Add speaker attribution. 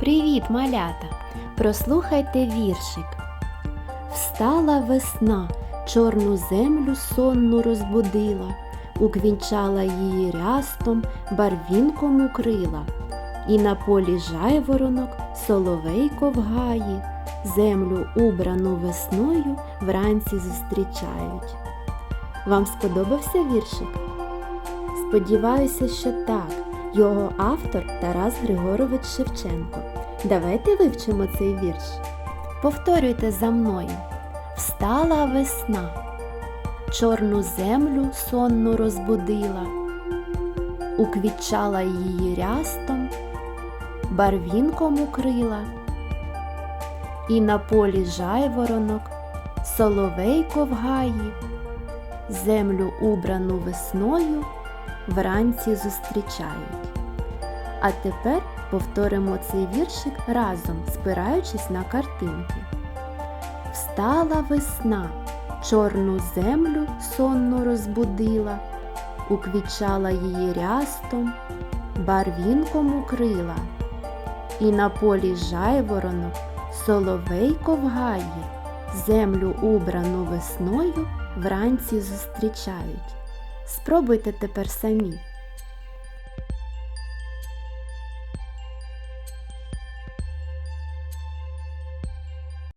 Speaker 1: Привіт, малята! Прослухайте віршик. Встала весна, чорну землю сонну розбудила, уквінчала її рястом, барвінком укрила, і на полі жайворонок соловейко в гаї, землю убрану весною вранці зустрічають. Вам сподобався віршик? Сподіваюся, що так. Його автор Тарас Григорович Шевченко. Давайте вивчимо цей вірш. Повторюйте за мною. Встала весна, чорну землю сонну розбудила, уквітчала її рястом, барвінком укрила, і на полі жайворонок, соловейко в гаї, землю убрану весною вранці зустрічають. А тепер повторимо цей віршик разом, спираючись на картинки. Встала весна, чорну землю сонно розбудила, уквічала її рястом, барвінком укрила, і на полі жайворонок соловейко в гаї, землю убрану весною вранці зустрічають. Спробуйте тепер самі.